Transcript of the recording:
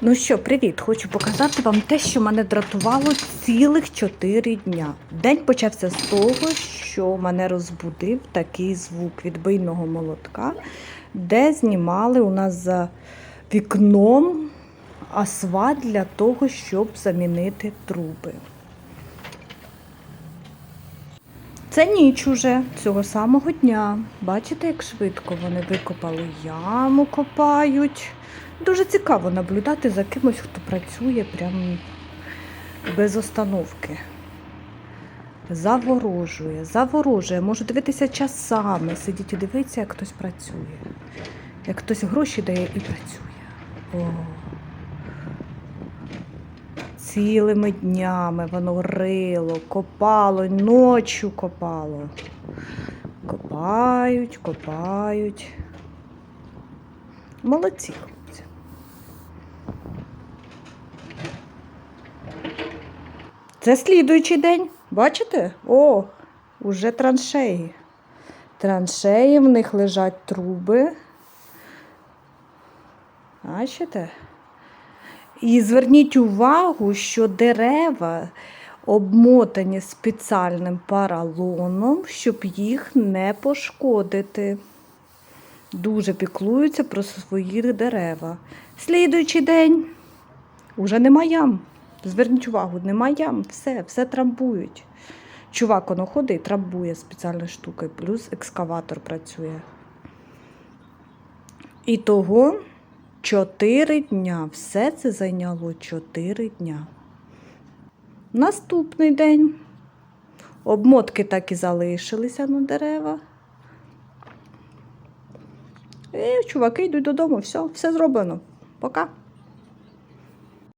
Ну що, привіт! Хочу показати вам те, що мене дратувало цілих 4 дня. День почався з того, що мене розбудив такий звук відбийного молотка, де знімали у нас за вікном асфальт для того, щоб замінити труби. Це ніч уже цього самого дня. Бачите, як швидко вони викопали яму, копають. Дуже цікаво наблюдати за кимось, хто працює прям без остановки. Заворожує, заворожує. Можу дивитися часами, сидіти і дивитися, як хтось працює. Як хтось гроші дає і працює. О. Цілими днями воно рило, копало, ночі копало. Копають, копають. Молодці. Це слідуючий день. Бачите? О, уже траншеї. Траншеї, в них лежать труби. Бачите? І зверніть увагу, що дерева обмотані спеціальним паралоном, щоб їх не пошкодити. Дуже піклуються про свої дерева. Слідуючий день уже нема ям. Зверніть увагу, нема ям, все, все трамбують. Чувак воно ходить трамбує спеціальною штукою, плюс екскаватор працює. І того чотири дня. Все це зайняло чотири дня. Наступний день. Обмотки так і залишилися на дерева. І чуваки йдуть додому, все, все зроблено. Пока.